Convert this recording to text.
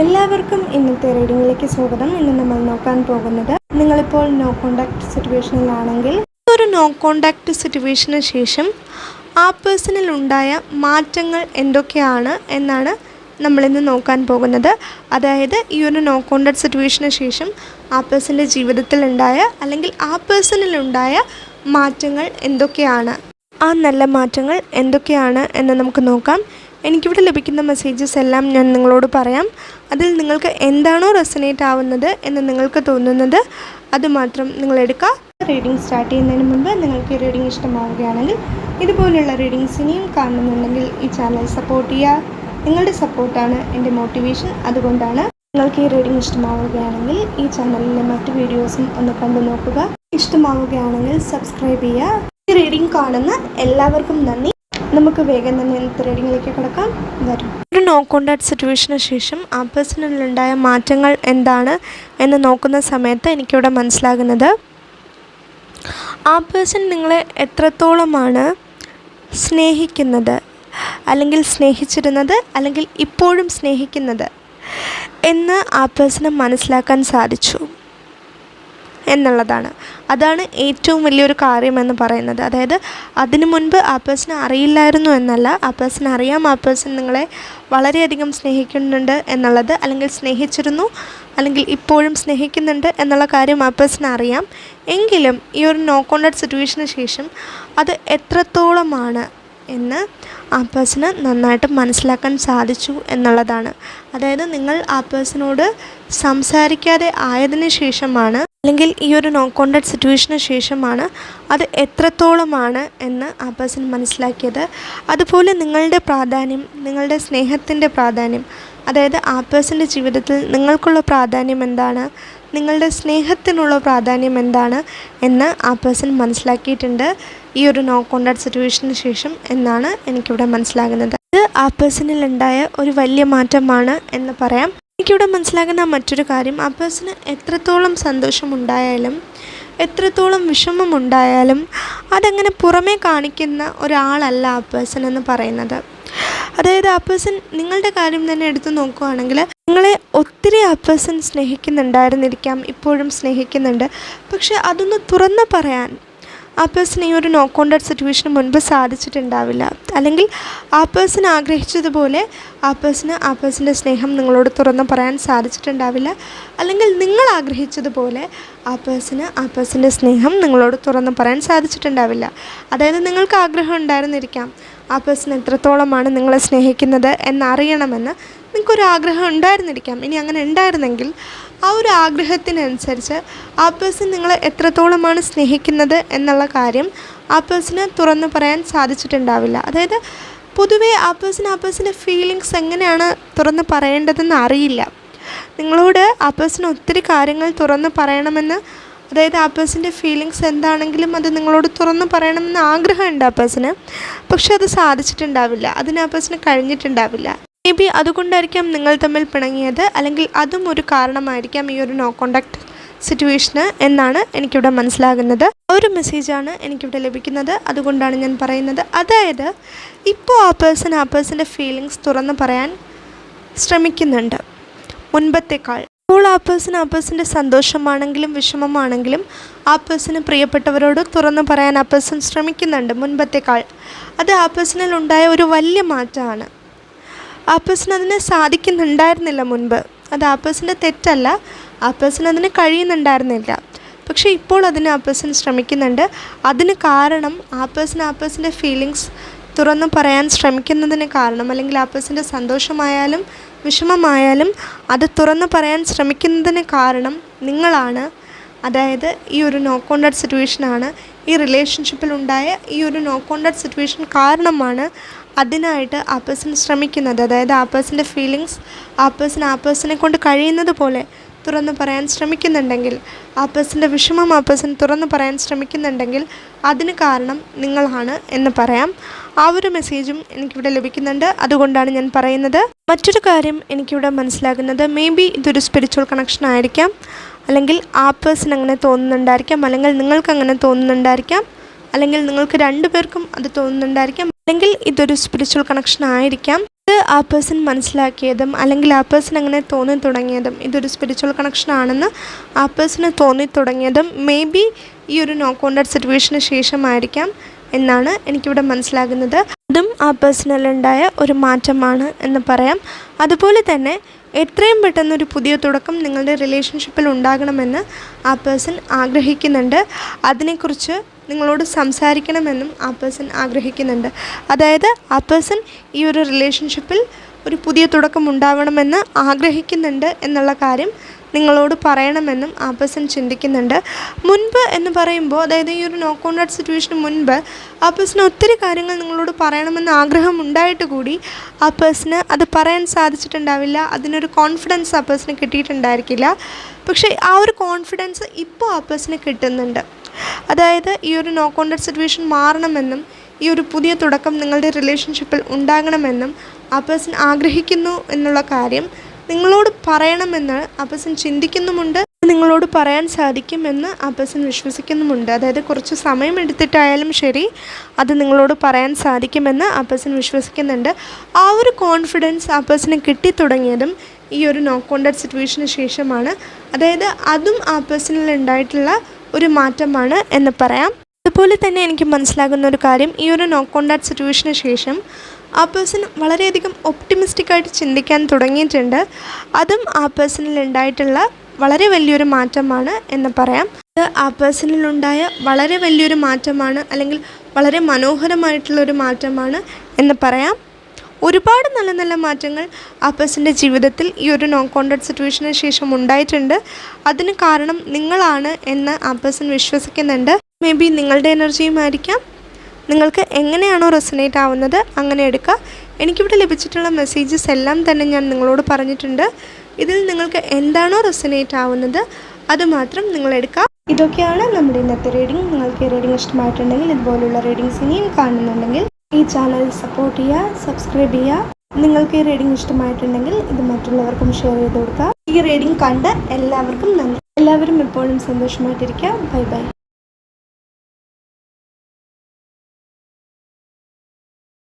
എല്ലാവർക്കും ഇന്നത്തെ റീഡിങ്ങിലേക്ക് സ്വാഗതം. ഇന്ന് നമ്മൾ നോക്കാൻ പോകുന്നത് നിങ്ങളിപ്പോൾ നോ കോണ്ടാക്ട് സിറ്റുവേഷനിലാണെങ്കിൽ ഒരു നോ കോണ്ടാക്ട് സിറ്റുവേഷന് ശേഷം ആ പേഴ്സണിൽ ഉണ്ടായ മാറ്റങ്ങൾ എന്തൊക്കെയാണ് എന്നാണ് നമ്മളിന്ന് നോക്കാൻ പോകുന്നത്. അതായത് ഈ ഒരു നോ കോണ്ടാക്ട് സിറ്റുവേഷന് ശേഷം ആ പേഴ്സന്റെ ജീവിതത്തിൽ ഉണ്ടായ അല്ലെങ്കിൽ ആ പേഴ്സണിലുണ്ടായ മാറ്റങ്ങൾ എന്തൊക്കെയാണ്? ആ നല്ല മാറ്റങ്ങൾ എന്തൊക്കെയാണ് എന്ന് നമുക്ക് നോക്കാം. എനിക്കിവിടെ ലഭിക്കുന്ന മെസ്സേജസ് എല്ലാം ഞാൻ നിങ്ങളോട് പറയാം. അതിൽ നിങ്ങൾക്ക് എന്താണോ റെസനേറ്റ് ആവുന്നത് എന്ന് നിങ്ങൾക്ക് തോന്നുന്നത് അതുമാത്രം നിങ്ങൾ എടുക്കുക. റീഡിംഗ് സ്റ്റാർട്ട് ചെയ്യുന്നതിന് മുമ്പ് നിങ്ങൾക്ക് ഈ റീഡിംഗ് ഇഷ്ടമാവുകയാണെങ്കിൽ ഇതുപോലുള്ള റീഡിങ്സ് ഇനിയും കാണുന്നുണ്ടെങ്കിൽ ഈ ചാനൽ സപ്പോർട്ട് ചെയ്യുക. നിങ്ങളുടെ സപ്പോർട്ടാണ് എന്റെ മോട്ടിവേഷൻ അതുകൊണ്ടാണ് നിങ്ങൾക്ക് ഈ റീഡിംഗ് ഇഷ്ടമാവുകയാണെങ്കിൽ ഈ ചാനലിലെ മറ്റ് വീഡിയോസും ഒന്ന് കണ്ടു നോക്കുക. ഇഷ്ടമാവുകയാണെങ്കിൽ സബ്സ്ക്രൈബ് ചെയ്യുക. ഈ റീഡിംഗ് കാണുന്ന എല്ലാവർക്കും നന്ദി. നമുക്ക് വേഗം തന്നെ ത്രെഡിങ്ങിലേക്ക് കിടക്കാം. വരും. ഒരു നോ കോണ്ടാക്ട് സിറ്റുവേഷന് ശേഷം ആ പേഴ്സണിലുണ്ടായ മാറ്റങ്ങൾ എന്താണ് എന്ന് നോക്കുന്ന സമയത്ത് എനിക്കിവിടെ മനസ്സിലാകുന്നത്. ആ പേഴ്സൺ നിങ്ങളെ എത്രത്തോളമാണ് സ്നേഹിക്കുന്നത്? അല്ലെങ്കിൽ സ്നേഹിച്ചിരുന്നത്? അല്ലെങ്കിൽ ഇപ്പോഴും സ്നേഹിക്കുന്നത്? എന്ന് ആ പേഴ്സണ് മനസ്സിലാക്കാൻ സാധിച്ചു. എന്നുള്ളതാണ്. അതാണ് ഏറ്റവും വലിയൊരു കാര്യമെന്ന് പറയുന്നത്. അതായത് അതിനു മുൻപ് ആ പേഴ്സൺ അറിയില്ലായിരുന്നു എന്നല്ല ആ പേഴ്സൺ അറിയാം ആ പേഴ്സൺ നിങ്ങളെ വളരെയധികം സ്നേഹിക്കുന്നുണ്ട് എന്നുള്ളത് അല്ലെങ്കിൽ സ്നേഹിച്ചിരുന്നു അല്ലെങ്കിൽ ഇപ്പോഴും സ്നേഹിക്കുന്നുണ്ട് എന്നുള്ള കാര്യം ആ പേഴ്സൺ അറിയാം. എങ്കിലും ഈ ഒരു നോ കോണ്ടാക്ട് സിറ്റുവേഷന് ശേഷം അത് എത്രത്തോളമാണ് എന്ന് ആ പേഴ്സണ് നന്നായിട്ട് മനസ്സിലാക്കാൻ സാധിച്ചു എന്നുള്ളതാണ്. അതായത് നിങ്ങൾ ആ പേഴ്സണോട് സംസാരിക്കാതെ ആയതിനു ശേഷമാണ് അല്ലെങ്കിൽ ഈ ഒരു നോ കോണ്ടാക്ട് സിറ്റുവേഷന് ശേഷമാണ് അത് എത്രത്തോളമാണ് എന്ന് ആ പേഴ്സൺ മനസ്സിലാക്കിയത്. അതുപോലെ നിങ്ങളുടെ പ്രാധാന്യം നിങ്ങളുടെ സ്നേഹത്തിന്റെ പ്രാധാന്യം അതായത് ആ പേഴ്സന്റെ ജീവിതത്തിൽ നിങ്ങൾക്കുള്ള പ്രാധാന്യം എന്താണ്? നിങ്ങളുടെ സ്നേഹത്തിനുള്ള പ്രാധാന്യം എന്താണ്? എന്ന് ആ പേഴ്സൺ മനസ്സിലാക്കിയിട്ടുണ്ട്. ഈ ഒരു നോ കോണ്ടാക്ട് സിറ്റുവേഷന് ശേഷം എന്നാണ് എനിക്കിവിടെ മനസ്സിലാകുന്നത്. ഇത് ആ പേഴ്സണിൽ ഉണ്ടായ ഒരു വലിയ മാറ്റമാണ് എന്ന് പറയാം. എനിക്കിവിടെ മനസ്സിലാകുന്ന മറ്റൊരു കാര്യം ആ പേഴ്സണ് എത്രത്തോളം സന്തോഷമുണ്ടായാലും എത്രത്തോളം വിഷമമുണ്ടായാലും അതങ്ങനെ പുറമേ കാണിക്കുന്ന ഒരാളല്ല ആ പേഴ്സൺ എന്ന് പറയുന്നത്. അതായത് ആ പേഴ്സൺ നിങ്ങളുടെ കാര്യം തന്നെ എടുത്തു നോക്കുകയാണെങ്കിൽ നിങ്ങളെ ഒത്തിരി ആ പേഴ്സൺ സ്നേഹിക്കുന്നുണ്ടായിരുന്നിരിക്കാം ഇപ്പോഴും സ്നേഹിക്കുന്നുണ്ട്. പക്ഷെ അതൊന്ന് തുറന്ന് പറയാൻ ആ പേഴ്സൺ ഈ ഒരു നോ കോണ്ടാക്ട് സിറ്റുവേഷന് മുൻപ് സാധിച്ചിട്ടുണ്ടാവില്ല. അല്ലെങ്കിൽ ആ പേഴ്സൺ ആഗ്രഹിച്ചതുപോലെ ആ പേഴ്സണ് ആ പേഴ്സന്റെ സ്നേഹം നിങ്ങളോട് തുറന്ന് പറയാൻ സാധിച്ചിട്ടുണ്ടാവില്ല. അല്ലെങ്കിൽ നിങ്ങൾ ആഗ്രഹിച്ചതുപോലെ ആ പേഴ്സണ് ആ പേഴ്സന്റെ സ്നേഹം നിങ്ങളോട് തുറന്ന് പറയാൻ സാധിച്ചിട്ടുണ്ടാവില്ല. അതായത് നിങ്ങൾക്ക് ആഗ്രഹം ഉണ്ടായിരുന്നിരിക്കാം. ആ പേഴ്സൺ എത്രത്തോളമാണ് നിങ്ങളെ സ്നേഹിക്കുന്നത് എന്നറിയണമെന്ന് നിങ്ങൾക്കൊരു ആഗ്രഹം ഉണ്ടായിരുന്നിരിക്കാം. ഇനി അങ്ങനെ ഉണ്ടായിരുന്നെങ്കിൽ ആ ഒരു ആഗ്രഹത്തിനനുസരിച്ച് ആ പേഴ്സൺ നിങ്ങളെ എത്രത്തോളമാണ് സ്നേഹിക്കുന്നത് എന്നുള്ള കാര്യം ആ പേഴ്സണ് തുറന്നു പറയാൻ സാധിച്ചിട്ടുണ്ടാവില്ല. അതായത് പൊതുവേ ആ പേഴ്സൺ ആ പേഴ്സന്റെ ഫീലിങ്സ് എങ്ങനെയാണ് തുറന്ന് പറയേണ്ടതെന്ന് അറിയില്ല. നിങ്ങളോട് ആ പേഴ്സൺ ഒത്തിരി കാര്യങ്ങൾ തുറന്ന് പറയണമെന്ന് അതായത് ആ പേഴ്സന്റെ ഫീലിങ്സ് എന്താണെങ്കിലും അത് നിങ്ങളോട് തുറന്ന് പറയണമെന്ന് ആഗ്രഹമുണ്ട് ആ പേഴ്സിന്. പക്ഷെ അത് സാധിച്ചിട്ടുണ്ടാവില്ല. അതിന് ആ പേഴ്സിന് കഴിഞ്ഞിട്ടുണ്ടാവില്ല. മേ ബി അതുകൊണ്ടായിരിക്കാം നിങ്ങൾ തമ്മിൽ പിണങ്ങിയത്. അല്ലെങ്കിൽ അതും ഒരു കാരണമായിരിക്കാം ഈ ഒരു നോ കോണ്ടാക്ട് സിറ്റുവേഷന് എന്നാണ് എനിക്കിവിടെ മനസ്സിലാകുന്നത്. ഒരു മെസ്സേജാണ് എനിക്കിവിടെ ലഭിക്കുന്നത്. അതുകൊണ്ടാണ് ഞാൻ പറയുന്നത്. അതായത് ഇപ്പോൾ ആ പേഴ്സൺ ആ പേഴ്സന്റെ ഫീലിങ്സ് തുറന്ന് പറയാൻ ശ്രമിക്കുന്നുണ്ട്. മുൻപത്തേക്കാൾ. ആ പേഴ്സൺ ആ പേഴ്സന്റെ സന്തോഷമാണെങ്കിലും വിഷമമാണെങ്കിലും ആ പേഴ്സണ് പ്രിയപ്പെട്ടവരോട് തുറന്നു പറയാൻ ആ പേഴ്സൺ ശ്രമിക്കുന്നുണ്ട് മുൻപത്തേക്കാൾ അത് ആ പേഴ്സണിൽ ഉണ്ടായ ഒരു വലിയ മാറ്റമാണ്. ആ പേഴ്സൺ അതിന് സാധിക്കുന്നുണ്ടായിരുന്നില്ല മുൻപ്. അത് ആ പേഴ്സന്റെ തെറ്റല്ല. ആ പേഴ്സൺ അതിന് കഴിയുന്നുണ്ടായിരുന്നില്ല. പക്ഷേ ഇപ്പോൾ അതിന് ആ പേഴ്സൺ ശ്രമിക്കുന്നുണ്ട്. അതിന് കാരണം ആ പേഴ്സൺ ആ പേഴ്സന്റെ ഫീലിങ്സ് തുറന്ന് പറയാൻ ശ്രമിക്കുന്നതിന് കാരണം അല്ലെങ്കിൽ ആ പേഴ്സന്റെ സന്തോഷമായാലും വിഷമമായാലും അത് തുറന്നു പറയാൻ ശ്രമിക്കുന്നതിന് കാരണം നിങ്ങളാണ്. അതായത് ഈ ഒരു നോ കോണ്ടാക്ട് സിറ്റുവേഷനാണ് ഈ റിലേഷൻഷിപ്പിൽ ഉണ്ടായ ഈ ഒരു നോ കോണ്ടാക്ട് സിറ്റുവേഷൻ കാരണമാണ് അതിനായിട്ട് ആ പേഴ്സൺ ശ്രമിക്കുന്നത്. അതായത് ആ പേഴ്സന്റെ ഫീലിങ്സ് ആ പേഴ്സൺ ആ പേഴ്സണെ കൊണ്ട് കഴിയുന്നത് പോലെ തുറന്നു പറയാൻ ശ്രമിക്കുന്നുണ്ടെങ്കിൽ ആ പേഴ്സന്റെ വിഷമം ആ പേഴ്സൺ തുറന്നു പറയാൻ ശ്രമിക്കുന്നുണ്ടെങ്കിൽ അതിന് കാരണം നിങ്ങളാണ് എന്ന് പറയാം. ആ ഒരു മെസ്സേജും എനിക്കിവിടെ ലഭിക്കുന്നുണ്ട്. അതുകൊണ്ടാണ് ഞാൻ പറയുന്നത്. മറ്റൊരു കാര്യം എനിക്കിവിടെ മനസ്സിലാകുന്നത് മേ ബി ഇതൊരു സ്പിരിച്വൽ കണക്ഷൻ ആയിരിക്കാം. അല്ലെങ്കിൽ ആ പേഴ്സൺ അങ്ങനെ തോന്നുന്നുണ്ടായിരിക്കാം. അല്ലെങ്കിൽ നിങ്ങൾക്ക് അങ്ങനെ തോന്നുന്നുണ്ടായിരിക്കാം. അല്ലെങ്കിൽ നിങ്ങൾക്ക് രണ്ടുപേർക്കും അത് തോന്നുന്നുണ്ടായിരിക്കാം. അല്ലെങ്കിൽ ഇതൊരു സ്പിരിച്വൽ കണക്ഷൻ ആയിരിക്കാം. ആ പേഴ്സൺ മനസ്സിലാക്കിയതും അല്ലെങ്കിൽ ആ പേഴ്സൺ അങ്ങനെ തോന്നി തുടങ്ങിയതും ഇതൊരു സ്പിരിച്വൽ കണക്ഷൻ ആണെന്ന് ആ പേഴ്സണ് തോന്നി തുടങ്ങിയതും മേ ബി ഈ ഒരു നോ കോണ്ടാക്ട് സിറ്റുവേഷന് ശേഷമായിരിക്കാം എന്നാണ് എനിക്കിവിടെ മനസ്സിലാകുന്നത്. അതും ആ പേഴ്സണലുണ്ടായ ഒരു മാറ്റമാണ് എന്ന് പറയാം. അതുപോലെ തന്നെ എത്രയും പെട്ടെന്ന് ഒരു പുതിയ തുടക്കം നിങ്ങളുടെ റിലേഷൻഷിപ്പിൽ ഉണ്ടാകണമെന്ന് ആ പേഴ്സൺ ആഗ്രഹിക്കുന്നുണ്ട്. അതിനെക്കുറിച്ച് നിങ്ങളോട് സംസാരിക്കണമെന്നും ആ പേഴ്സൺ ആഗ്രഹിക്കുന്നുണ്ട്. അതായത് ആ പേഴ്സൺ ഈ ഒരു റിലേഷൻഷിപ്പിൽ ഒരു പുതിയ തുടക്കം ഉണ്ടാവണമെന്ന് ആഗ്രഹിക്കുന്നുണ്ട് എന്നുള്ള കാര്യം നിങ്ങളോട് പറയണമെന്നും ആ പേഴ്സൺ ചിന്തിക്കുന്നുണ്ട്. മുൻപ് എന്ന് പറയുമ്പോൾ അതായത് ഈ ഒരു നോ കോൺടാക്ട് സിറ്റുവേഷന് മുൻപ് ആ പേഴ്സിന് ഒത്തിരി കാര്യങ്ങൾ നിങ്ങളോട് പറയണമെന്ന് ആഗ്രഹം ഉണ്ടായിട്ട് കൂടി ആ പേഴ്സണ് അത് പറയാൻ സാധിച്ചിട്ടുണ്ടാവില്ല. അതിനൊരു കോൺഫിഡൻസ് ആ പേഴ്സണ് കിട്ടിയിട്ടുണ്ടായിരിക്കില്ല. പക്ഷേ ആ ഒരു കോൺഫിഡൻസ് ഇപ്പോൾ ആ പേഴ്സണ് കിട്ടുന്നുണ്ട്. അതായത് ഈ ഒരു നോ കോൺടാക്ട് സിറ്റുവേഷൻ മാറണമെന്നും ഈ ഒരു പുതിയ തുടക്കം നിങ്ങളുടെ റിലേഷൻഷിപ്പിൽ ഉണ്ടാകണമെന്നും ആ പേഴ്സൺ ആഗ്രഹിക്കുന്നു എന്നുള്ള കാര്യം നിങ്ങളോട് പറയണമെന്ന് പേഴ്സൺ ചിന്തിക്കുന്നുമുണ്ട്. നിങ്ങളോട് പറയാൻ സാധിക്കുമെന്ന് പേഴ്സൺ വിശ്വസിക്കുന്നുമുണ്ട്. അതായത് കുറച്ച് സമയം എടുത്തിട്ടായാലും ശരി അത് നിങ്ങളോട് പറയാൻ സാധിക്കുമെന്ന് പേഴ്സൺ വിശ്വസിക്കുന്നുണ്ട്. ആ ഒരു കോൺഫിഡൻസ് അപ്പസിന് കിട്ടിത്തുടങ്ങിയതും ഈ ഒരു നോ കോണ്ടാക്ട് സിറ്റുവേഷന് ശേഷമാണ്. അതായത് അതും ആ പേഴ്സണിൽ ഉണ്ടായിട്ടുള്ള ഒരു മാറ്റമാണ് എന്ന് പറയാം. അതുപോലെ തന്നെ എനിക്ക് മനസ്സിലാകുന്ന ഒരു കാര്യം ഈ ഒരു നോ കോണ്ടാക്ട് സിറ്റുവേഷന് ശേഷം ആ പേഴ്സൺ വളരെയധികം ഒപ്റ്റിമിസ്റ്റിക്കായിട്ട് ചിന്തിക്കാൻ തുടങ്ങിയിട്ടുണ്ട്. അതും ആ പേഴ്സണിൽ ഉണ്ടായിട്ടുള്ള വളരെ വലിയൊരു മാറ്റമാണ് എന്ന് പറയാം. ആ പേഴ്സണിലുണ്ടായ വളരെ വലിയൊരു മാറ്റമാണ് അല്ലെങ്കിൽ വളരെ മനോഹരമായിട്ടുള്ളൊരു മാറ്റമാണ് എന്ന് പറയാം. ഒരുപാട് നല്ല നല്ല മാറ്റങ്ങൾ ആ പേഴ്സന്റെ ജീവിതത്തിൽ ഈ ഒരു നോൺ കോണ്ടാക്ട് സിറ്റുവേഷന് ശേഷം ഉണ്ടായിട്ടുണ്ട്. അതിന് കാരണം നിങ്ങളാണ് എന്ന് ആ പേഴ്സൺ വിശ്വസിക്കുന്നുണ്ട്. മേ ബി നിങ്ങളുടെ എനർജിയും ആയിരിക്കാം നിങ്ങൾക്ക് എങ്ങനെയാണോ റെസനേറ്റ് ആവുന്നത് അങ്ങനെ എടുക്കുക. എനിക്കിവിടെ ലഭിച്ചിട്ടുള്ള മെസ്സേജസ് എല്ലാം തന്നെ ഞാൻ നിങ്ങളോട് പറഞ്ഞിട്ടുണ്ട്. ഇതിൽ നിങ്ങൾക്ക് എന്താണോ റെസനേറ്റ് ആവുന്നത് അതുമാത്രം നിങ്ങൾ എടുക്കുക ഇതൊക്കെയാണ് നമ്മുടെ ഇന്നത്തെ റീഡിംഗ് നിങ്ങൾക്ക് ഈ റീഡിംഗ് ഇഷ്ടമായിട്ടുണ്ടെങ്കിൽ ഇതുപോലുള്ള റീഡിങ്സ് ഇനിയും കാണുന്നുണ്ടെങ്കിൽ ഈ ചാനൽ സപ്പോർട്ട് ചെയ്യുക സബ്സ്ക്രൈബ് ചെയ്യുക. നിങ്ങൾക്ക് ഈ റീഡിംഗ് ഇഷ്ടമായിട്ടുണ്ടെങ്കിൽ ഇത് മറ്റുള്ളവർക്കും ഷെയർ ചെയ്ത് കൊടുക്കുക. ഈ റീഡിംഗ് കണ്ട് എല്ലാവർക്കും നന്ദി. എല്ലാവരും എപ്പോഴും സന്തോഷമായിട്ടിരിക്കുക ബൈ ബൈ